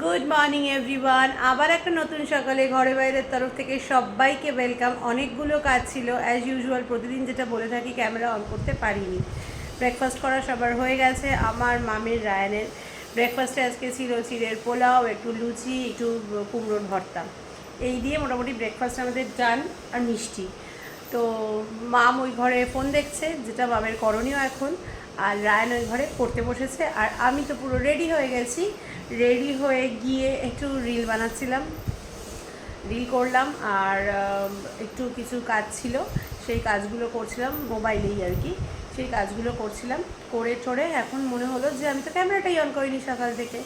Good morning everyone আবার একটা নতুন সকালে ঘরে বাইরের তরফ থেকে সবাইকে ওয়েলকাম অনেকগুলো কাজ ছিল। অ্যাজ ইউজুয়াল প্রতিদিন যেটা বলে থাকি ক্যামেরা অন করতে পারিনি। ব্রেকফাস্ট করা সবার হয়ে গেছে। আমার মামির, রায়ানের ব্রেকফাস্টে আজকে ছিল চিড়ের পোলাও, একটু লুচি, একটু কুমড়োর ভর্তা। এই দিয়ে মোটামুটি ব্রেকফাস্ট আমাদের ডান আর মিষ্টি। তো মাম ওই ঘরে ফোন দেখছে, যেটা মামের করণীয় এখন। আর রায়ন ওই ঘরে পড়তে বসেছে। আর আমি তো পুরো রেডি হয়ে গেছি। রেডি হয়ে গিয়ে একটু রিল বানাচ্ছিলাম। রিল করলাম আর একটু কিছু কাজ ছিল। সেই কাজগুলো করছিলাম মোবাইলেই আর কি। সেই কাজগুলো করছিলাম। করে টোরে এখন মনে হলো যে আমি তো ক্যামেরাটাই অন করিনি সকাল থেকে।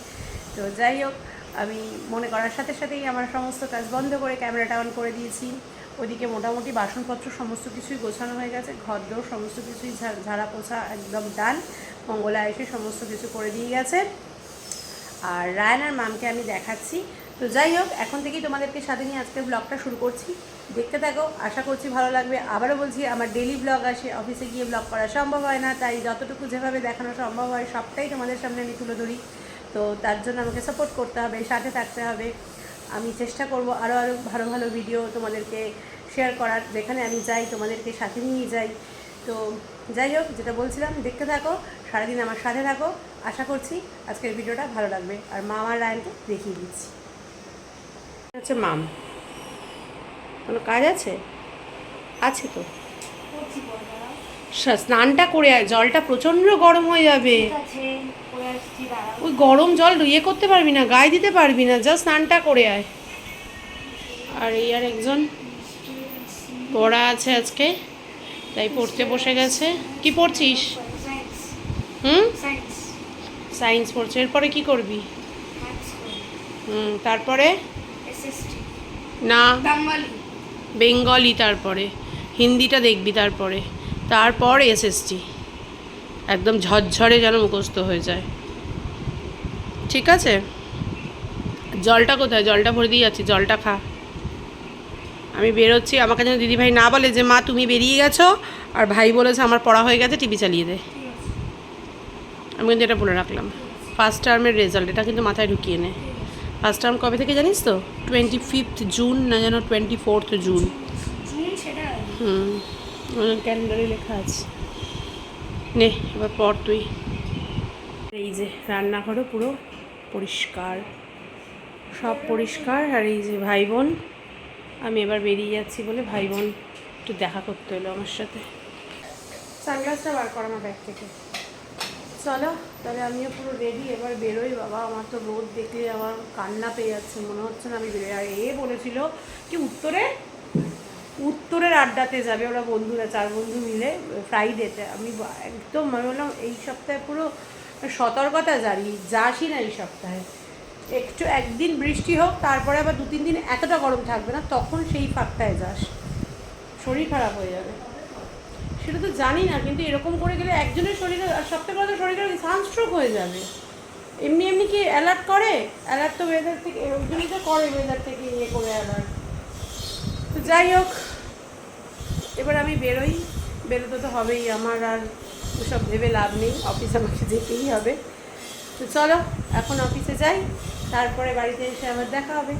তো যাই হোক, আমি মনে করার সাথে সাথেই আমার সমস্ত কাজ বন্ধ করে ক্যামেরাটা অন করে দিয়েছি। ওদিকে মোটামুটি বাসনপত্র সমস্ত কিছুই গোছানো হয়ে গেছে। ঘর দোর সমস্ত কিছুই ঝাড়া পোছা একদম ডান মঙ্গলা এসে সমস্ত কিছু করে দিয়ে গেছে। আর রায়ন আর মামকে আমি দেখাচ্ছি। তো যাই হোক, এখন থেকেই তোমাদেরকে সাথে নিয়ে আজকের ব্লগটা শুরু করছি। দেখতে থাকো, আশা করছি ভালো লাগবে। আবারও বলছি, আমার ডেলি ব্লগ আসে অফিসে গিয়ে ব্লগ করা সম্ভব হয় না, তাই যতটুকু যেভাবে দেখানো সম্ভব হয়, সবটাই তোমাদের সামনে আমি তুলে ধরি। তো তার জন্য আমাকে সাপোর্ট করতে হবে, সাথে থাকতে হবে। আমি চেষ্টা করব আরও আরও ভালো ভালো ভিডিও তোমাদেরকে শেয়ার করার, যেখানে আমি যাই, তোমাদেরকে সাথে নিয়ে যাই। তো যাই হোক, যেটা বলছিলাম, দেখতে থাকো, সারাদিন আমার সাথে থাকো। আশা করছি আজকের ভিডিওটা ভালো লাগবে। আর মা আমার রায়নকে দেখিয়ে দিচ্ছি। হচ্ছে মাম। কোনো কাজ আছে? আছে তো। স্নানটা করে আয় জলটা প্রচণ্ড গরম হয়ে যাবে। ওই গরম জল ইয়ে করতে পারবি না গায়ে দিতে পারবি না যা স্নানটা করে আয়। আর এই আর একজন পড়া আছে আজকে তাই পড়তে বসে গেছে। কি পড়ছিস? হুম? সায়েন্স পড়ছে। এরপরে কি করবি? হুম তারপরে? না। বেঙ্গলি। তারপরে। হিন্দিটা দেখবি তারপরে। তারপর এসএসটি একদম ঝরঝরে যেন মুখস্থ হয়ে যায়। ঠিক আছে? জলটা কোথায়? জলটা ভরে দিয়ে যাচ্ছি। জলটা খা। আমি বেরোচ্ছি। আমাকে যেন দিদিভাই না বলে যে মা তুমি বেরিয়ে গেছো আর ভাই বলেছে আমার পড়া হয়ে গেছে টিভি চালিয়ে দে। আমি কিন্তু এটা বলে রাখলাম। ফার্স্ট টার্মের রেজাল্ট এটা কিন্তু মাথায় ঢুকিয়ে নে। ফার্স্ট টার্ম কবে থেকে জানিস তো? টোয়েন্টি ফিফথ জুন না যেন টোয়েন্টি ফোর্থ জুন হুম ক্যালেন্ডারে লেখা আছে। নে এবার পর তুই। এই যে রান্নাঘরও পুরো পরিষ্কার। সব পরিষ্কার আর এই যে ভাই বোন আমি এবার বেরিয়ে যাচ্ছি বলে ভাই বোন একটু দেখা করতে হলো আমার সাথে। সানগ্লাসটা বার কর আমার ব্যাগ থেকে। চলো, তাহলে আমিও পুরো রেডি এবার বেরোই বাবা। আমার তো রোদ দেখলে আমার কান্না পেয়ে যাচ্ছে, মনে হচ্ছে না আমি বেরোই। আর এ বলেছিল কি উত্তরে? উত্তরের আড্ডাতে যাবে ওরা বন্ধুরা, চার বন্ধু মিলে, ফ্রাইডেতে। আমি একদম আমি বললাম এই সপ্তাহে পুরো সতর্কতা জারি, যাসই না এই সপ্তাহে। একটু একদিন বৃষ্টি হোক, তারপরে আবার দু তিন দিন এতটা গরম থাকবে না, তখন সেই ফাঁকটায় যাস। শরীর খারাপ হয়ে যাবে। সেটা তো জানি না, কিন্তু এরকম করে গেলে একজনের শরীরে, আর সবথেকে বড় শরীরে সানস্ট্রোক হয়ে যাবে। এমনি এমনি কি অ্যালার্ট করে? অ্যালার্ট তো ওয়েদার থেকে ওই তো করে ওয়েদার থেকে ইয়ে করে অ্যালার্ট তো যাই হোক, এবার আমি বেরোই। বেরোতে তো হবেই আমার, আর ওসব ভেবে লাভ নেই অফিস আমাকে যেতেই হবে। তো চলো, এখন অফিসে যাই, তারপরে বাড়িতে এসে আবার দেখা হবে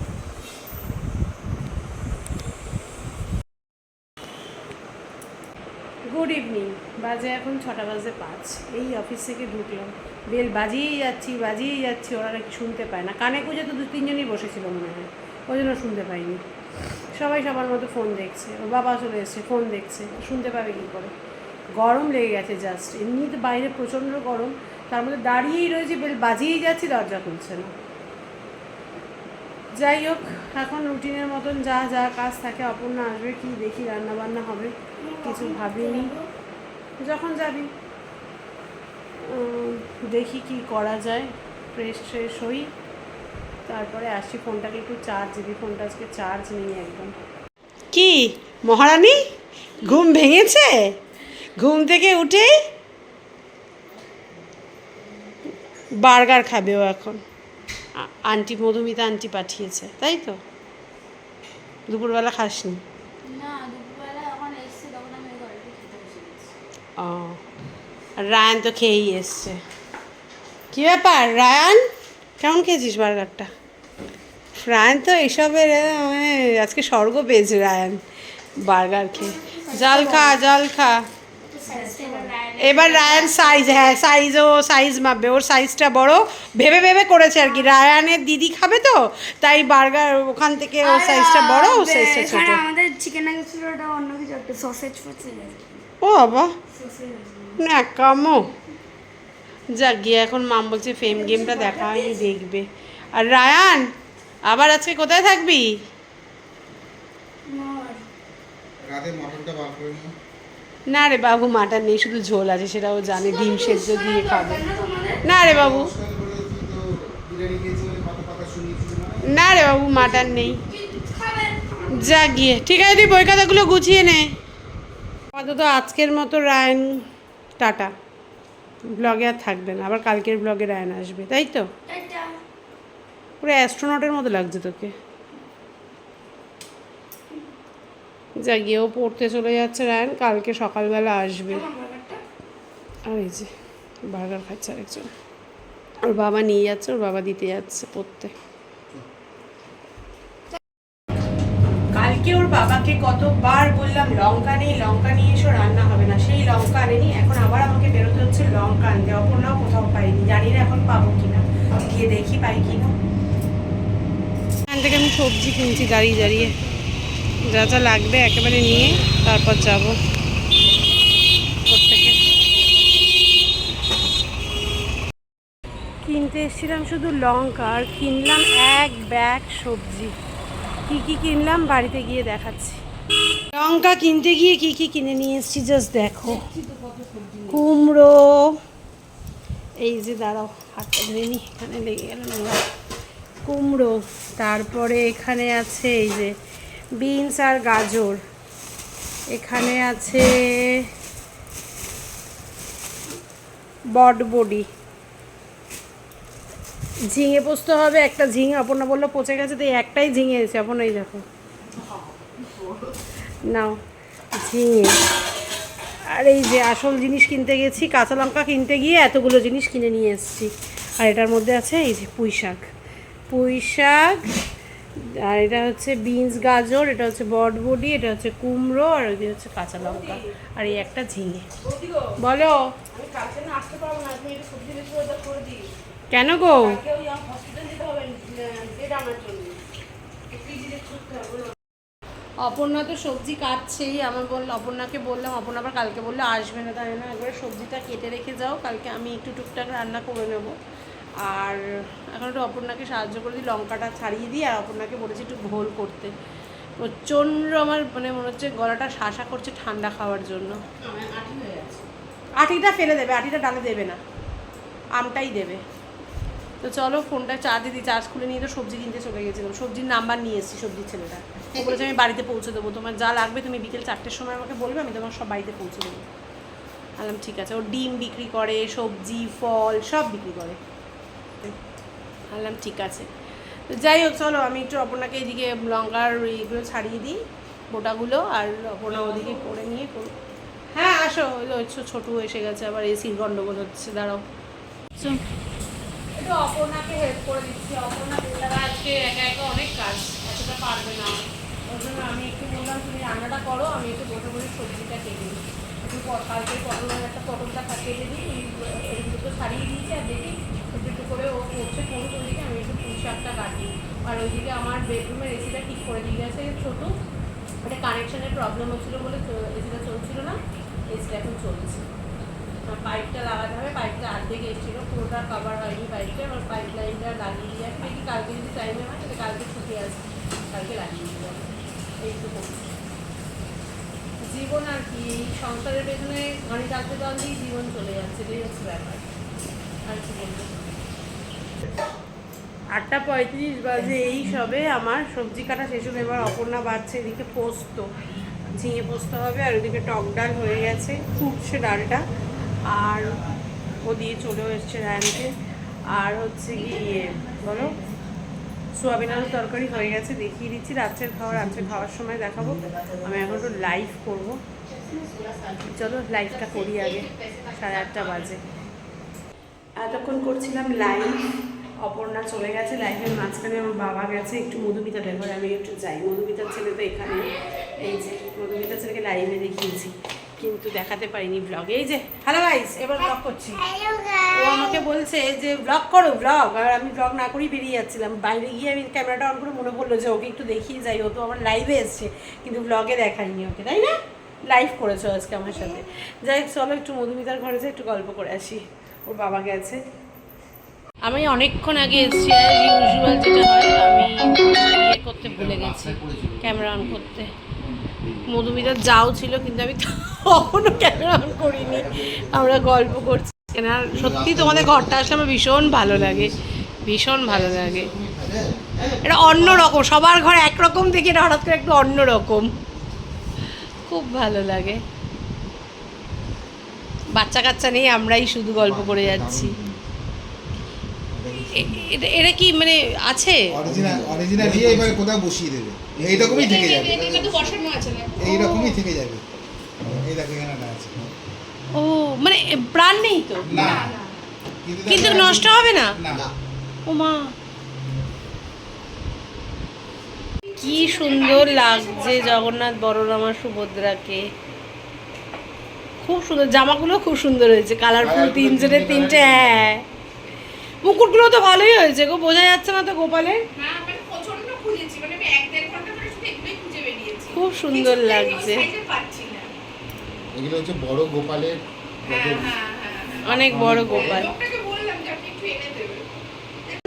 গুড ইভিনিং বাজে এখন ছটা বাজে পাঁচ। এই অফিস থেকে ঢুকলাম। বেল বাজিয়েই যাচ্ছি বাজিয়েই যাচ্ছি, ওরা শুনতে পায় না। কানে কুজে তো দু তিনজনই বসেছিল মনে হয়। ওই জন্য শুনতে পাইনি। সবাই সবার মতো ফোন দেখছে। ওর বাবা চলে এসছে ফোন দেখছে। শুনতে পাবে কী করে? গরম লেগে গেছে জাস্ট এমনি তো বাইরে প্রচণ্ড গরম। তার মধ্যে দাঁড়িয়েই রয়েছে, বেল বাজিয়েই যাচ্ছি, দরজা খুলছে না। যাই হোক, এখন রুটিনের মতন যা যা কাজ থাকে, অপর্ণা আসবে, কি দেখি রান্না বান্না হবে, কিছু ভাবিনি। যখন যাবি দেখি কি করা যায়। ফ্রেশ ফ্রেশ হই। তারপরে আসি ফোনটাকে একটু চার্জ দিবি। ফোনটা আজকে চার্জ নেই একদম। কি? মহারানী? ঘুম ভেঙেছে? ঘুম থেকে উঠে বার্গার খাবে ও এখন। আন্টি মধুমিতা আন্টি পাঠিয়েছে তাই তো? দুপুরবেলা খাসনি? না দুপুরবেলা যখন এসছে তখন আমি ওই ঘরে খেতে বসে গেছি ও রায়ান তো খেয়েই এসছে। কি ব্যাপার রায়ান? কেমন খেয়েছিস বার্গারটা? রায়ান তো এইসবের মানে আজকে স্বর্গ পেয়েছে রায়ান বার্গার খেয়ে। জল খা জল খা। এবার রায়ান সাইজ হ্যাঁ সাইজ ও সাইজ মাপবে। ওর সাইজটা বড়। ভেবে ভেবে করেছে আর কি। রায়ানের দিদি খাবে তো তাই বার্গার ওখান থেকে ওর সাইজটা বড় ও সাইজটা ছোট। আমাদের চিকেন ওটা অন্য কিছু একটা সসেজ ও বাবা। না কামো। যাক গিয়ে এখন মাম বলছে ফেম গেমটা দেখা হয়নি দেখবে। আর রায়ান আবার আজকে কোথায় থাকবি? না রে বাবু মাটন নেই শুধু ঝোল আছে সেটাও জানে ডিম সেদ্ধ দিয়ে খাবে। না রে বাবু। না না রে বাবু মাটন নেই। যা গিয়ে ঠিক আছে তুই বই খাতাগুলো গুছিয়ে নে। আপাতত আজকের মতো রায়ন টাটা। ব্লগে আর থাকবে না আবার কালকের ব্লগে রায়ন আসবে তাই তো? পুরো অ্যাস্ট্রোনটের মতো লাগছে তোকে। যা গিয়েও পড়তে চলে যাচ্ছে রায়ন কালকে সকালবেলা আসবে। আর এই যে বার্গার খাচ্ছে আরেকজন। ওর বাবা নিয়ে যাচ্ছে ওর বাবা দিতে যাচ্ছে পড়তে। কালকে ওর বাবাকে কতবার বললাম, লঙ্কা নেই, লঙ্কা নিয়ে এসো, রান্না হবে না। সেই লঙ্কা আনেনি, এখন আবার আমাকে বেরোতে হচ্ছে লঙ্কা আনতে। অপর্ণাও কোথাও পাইনি, জানি না এখন পাবো কিনা। গিয়ে দেখি পাই কিনা। এখান থেকে আমি সবজি কিনছি দাঁড়িয়ে দাঁড়িয়ে। যা যা লাগবে একেবারে নিয়ে তারপর যাব। থেকে কিনতে এসেছিলাম শুধু লঙ্কা, আর কিনলাম এক ব্যাগ সবজি। কি কি কিনলাম বাড়িতে গিয়ে দেখাচ্ছি। লঙ্কা কিনতে গিয়ে কি কি কিনে নিয়ে এসেছি জাস্ট দেখো। কুমড়ো, এই যে দাঁড়াও, হাতটা ধরে নি, এখানে লেগে গেল নোংরা। কুমড়ো, তারপরে এখানে আছে এই যে বিনস আর গাজর। এখানে আছে বটবডি। ঝিঙে পোস্ত হবে, একটা ঝিঙে, অপর্ণা বলল পচে গেছে, তো একটাই ঝিঙে এসে অপর্ণা, এই দেখো। নাও, ঝিঙে। আর এই যে আসল জিনিস কিনতে গেছি, কাঁচা লঙ্কা কিনতে গিয়ে এতগুলো জিনিস কিনে নিয়ে এসেছি। আর এটার মধ্যে আছে এই যে পুঁই শাক। পুঁই শাক, আর এটা হচ্ছে বিনস, গাজর, এটা হচ্ছে বটবডি, এটা হচ্ছে কুমড়ো, আর ওই হচ্ছে কাঁচা লঙ্কা। আর এই একটা ঝিঙে। বলো। কেন গো? অপর্ণা তো সবজি কাটছেই। আমার বলল অপর্ণাকে বললাম অপর্ণা আবার কালকে বলল আসবে না। তাই না? একবার সবজিটা কেটে রেখে যাও কালকে আমি একটু টুকটাক রান্না করে নেব। আর এখন একটু অপর্ণাকে সাহায্য করে দিই লঙ্কাটা ছাড়িয়ে দিই আর অপর্ণাকে বলেছি একটু ঘোল করতে। প্রচণ্ড আমার মানে মনে হচ্ছে গলাটা শাসা করছে ঠান্ডা খাওয়ার জন্য। আটিটা ফেলে দেবে আটিটা ডালে দেবে না। আমটাই দেবে। তো চলো ফোনটা চার্জ দিদি চার্জ খুলে নিয়ে তো সবজি কিনতে চলে গেছিলাম। সবজির নাম্বার নিয়ে এসেছি সবজির ছেলেটা। ও বলেছে, আমি বাড়িতে পৌঁছে দেবো। তোমার যা লাগবে তুমি বিকেল চারটের সময় আমাকে বলবে, আমি তোমার সব বাড়িতে পৌঁছে দেবো। বললাম, ঠিক আছে। ও ডিম বিক্রি করে, সবজি, ফল সব বিক্রি করে। বললাম, ঠিক আছে। তো যাই হোক, চলো আমি একটু অপর্ণাকে এদিকে লঙ্কার এইগুলো ছাড়িয়ে দিই, বোটাগুলো, আর অপর্ণা ওদিকে করে নিয়ে করো হ্যাঁ আসো। ওই এসে গেছে, আবার এসির গন্ডগোল হচ্ছে, দাঁড়াও। একটু অপর্ণাকে হেল্প করে দিচ্ছি। অপর্ণা বেচারা আজকে একা একা অনেক কাজ এতটা পারবে না। ওই জন্য আমি একটু বললাম তুমি রান্নাটা করো আমি একটু বসে বসে সবজিটা কেটে দিই একটু কালকে পটলের একটা পটলটা কেটে দিই এই- তো ছাড়িয়ে দিয়েছি আর দেখি একটু করে ও করছে করুক ওইদিকে আমি একটু পুঁই শাকটা কাটি। আর ওইদিকে আমার বেডরুমের এসিটা ঠিক করে দিয়ে গেছে ছোটো। একটা কানেকশনের প্রবলেম হচ্ছিল বলে এসিটা চলছিল না এসিটা এখন চলছে। পাইপটা লাগাতে হবে, পাইপটা অর্ধেক এসেছিল, পুরোটা কভার হয়নি পাইপটা, এবার পাইপ লাইনটা লাগিয়ে দিয়ে আসবে। দেখি কালকে যদি টাইমে হয়, তাহলে কালকে ছুটি আসবে। কালকে লাগিয়ে দিয়ে যাবে এইটুকু জীবন আর কি, এই সংসারের পেছনে ঘানি টালতে টালতেই জীবন চলে যাচ্ছে, এটাই হচ্ছে ব্যাপার। আর কি বলব? আটটা পঁয়ত্রিশ বাজে এই সবে আমার সবজি কাটা শেষ হলো, এবার অপর্ণা বাড়ছে, এদিকে পোস্ত, ঝিঙে পোস্ত হবে, আর ওদিকে টক ডাল হয়ে গেছে, ফুটছে ডালটা। আর ও দিয়ে চলেও এসছে রায়নকে। আর হচ্ছে ইয়ে বলো? সোয়াবিন আলুর তরকারি হয়ে গেছে, দেখিয়ে দিচ্ছি। রাত্রের খাওয়া রাত্রে খাওয়ার সময় দেখাবো। আমি এখন একটু লাইভ করব। চলো লাইভটা করি আগে, সাড়ে আটটা বাজে। এতক্ষণ করছিলাম লাইভ অপর্ণা চলে গেছে লাইফের মাঝখানে, আমার বাবা গেছে, একটু মধুমিতাদের ঘরে আমি একটু যাই। মধুমিতার ছেলে তো এখানে। এই যে, মধুমিতার ছেলেকে লাইভে দেখিয়েছি। কিন্তু দেখাতে পারিনি ব্লগে এই যে হ্যালো গাইস এবার ব্লগ করছি। ও আমাকে বলছে যে ব্লগ করো ব্লগ আর আমি ব্লগ না করেই বেরিয়ে যাচ্ছিলাম। বাইরে গিয়ে আমি ক্যামেরাটা অন করে মনে পড়ল যে ওকে একটু দেখিয়ে যাই। ও তো আমার লাইভে এসছে কিন্তু ব্লগে দেখাইনি ওকে তাই না? লাইভ করেছ আজকে আমার সাথে। যাই হোক, চলো একটু মধুমিতার ঘরে যাই একটু গল্প করে আসি। ওর বাবা গেছে। আমি অনেকক্ষণ আগে এসেছি আর ইউজুয়াল যেটা হয় আমি ইয়ে করতে ভুলে গেছি ক্যামেরা অন করতে। মধুমিতা যাও ছিল, কিন্তু আমি কখনো ক্যামেরা অন করিনি। আমরা গল্প করছি আর সত্যি তোমাদের ঘরটা আসলে আমার ভীষণ ভালো লাগে, ভীষণ ভালো লাগে। এটা অন্য রকম, সবার ঘর একরকম থেকে এটা হঠাৎ করে একটু অন্য রকম। খুব ভালো লাগে। বাচ্চা কাচ্চা নেই, আমরাই শুধু গল্প করে যাচ্ছি। এটা কি মানে আছে? অরিজিনাল অরিজিনাল নিয়ে এবার কোথাও বসিয়ে দেবে। এইরকমই থেকে যাবে। এইরকমই থেকে যাবে। এই দেখো এখানে আছে। ও মানে প্রাণ নেই তো? না। কিন্তু নষ্ট হবে না? না। ও মা। কি সুন্দর লাগছে জগন্নাথ বড়রামা সুভদ্রাকে। খুব সুন্দর জামাগুলো খুব সুন্দর হয়েছে। কালারফুল তিনজনের তিনটে হ্যাঁ। মুকুটগুলো তো ভালোই হয়েছে গো বোঝা যাচ্ছে না তো গোপালের না মানে প্রচণ্ড খুঁজেছি মানে আমি এক দেড় ঘণ্টা ধরে শুধু এগুলোই খুঁজে বেরিয়েছি খুব সুন্দর লাগছে। এগুলো হচ্ছে বড় গোপালের হ্যাঁ হ্যাঁ হ্যাঁ অনেক বড় গোপাল। লোকটাকে বললাম যে আপনি একটু এনে দেবেন।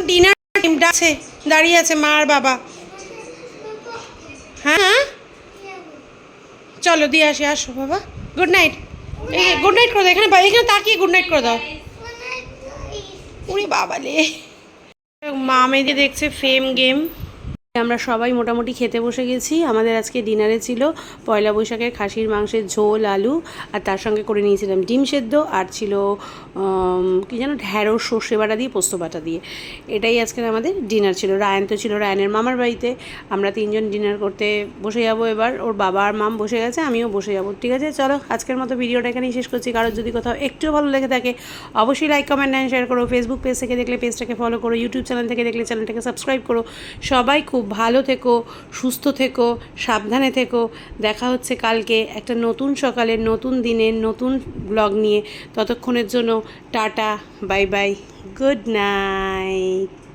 ডিনার টাইমটা আছে দাঁড়িয়ে আছে মা আর বাবা। হ্যাঁ চলো দিয়ে আসি আসো বাবা। গুড নাইট গুড নাইট করে দাও। এখানে এখানে তাকিয়ে গুড নাইট করে দাও। উড়ি বাবালে মা মেয়েদের দেখছে ফেম গেম আমরা সবাই মোটামুটি খেতে বসে গেছি। আমাদের আজকে ডিনারে ছিল পয়লা বৈশাখের খাসির মাংসের ঝোল, আলু, আর তার সঙ্গে করে নিয়েছিলাম ডিম সেদ্ধ, আর ছিল কি যেন ঢ্যাঁড়স, সর্ষে বাটা দিয়ে, পোস্ত বাটা দিয়ে। এটাই আজকের আমাদের ডিনার ছিল। রায়ন তো ছিল রায়নের মামার বাড়িতে। আমরা তিনজন ডিনার করতে বসে যাব এবার। ওর বাবা আর মাম বসে গেছে, আমিও বসে যাব। ঠিক আছে, চলো আজকের মতো ভিডিওটা এখানেই শেষ করছি। কারোর যদি কোথাও একটুও ভালো লেগে থাকে, অবশ্যই লাইক কমেন্ট অ্যান্ড শেয়ার করো। ফেসবুক পেজ থেকে দেখলে পেজটাকে ফলো করো। ইউটিউব চ্যানেল থেকে দেখলে চ্যানেলটাকে সাবস্ক্রাইব করো। সবাই খুব ভালো থেকো, সুস্থ থেকো, সাবধানে থেকো। দেখা হচ্ছে কালকে একটা নতুন সকালের, নতুন দিনের, নতুন ব্লগ নিয়ে। ততক্ষণের জন্য tata, bye bye good night